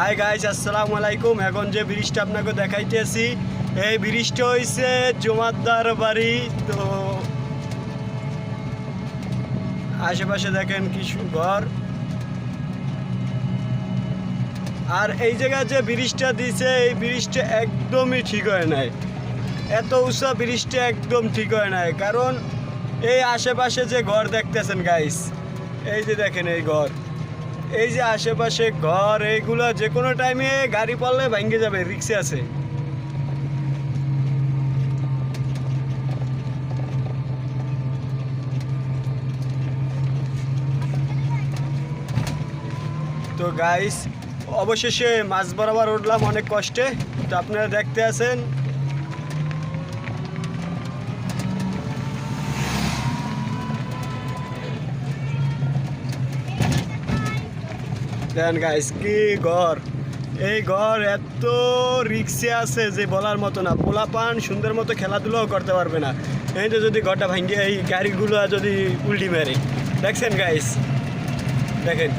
Hi guys আসসালামু আলাইকুম এখন যে ব্রিজটা আপনাকে দেখাইতেছি, এই ব্রিজটা হইছে জমাদ্দার বাড়ি তো আশেপাশে দেখেন কিছু ঘর আর এই জায়গায় যে ব্রিজটা দিছে, এই ব্রিজটা একদমই ঠিক হয় নাই। এত উঁচা ব্রিজটা একদম ঠিক হয় নাই। কারণ এই আশেপাশে যে ঘর দেখতেছেন গাইস এই যে দেখেন এই ঘর। এই যে আশেপাশে ঘর, এইগুলো যে কোনো টাইমে গাড়ি পড়লে ভেঙে যাবে রিক্সে আছে। তো গাইস অবশেষে মাছ বরাবর উঠলাম অনেক কষ্টে। তো আপনারা দেখতে আছেন দেন গাইস কি ঘর? এই ঘর এত রিক্সে আছে যে বলার মতো না। পোলা পান সুন্দর মতো খেলাধুলাও করতে পারবে না। এই তো যদি ঘরটা ভাঙিয়ে এই গাড়িগুলো যদি উল্টি মেরে। দেখছেন গাইস দেখেন।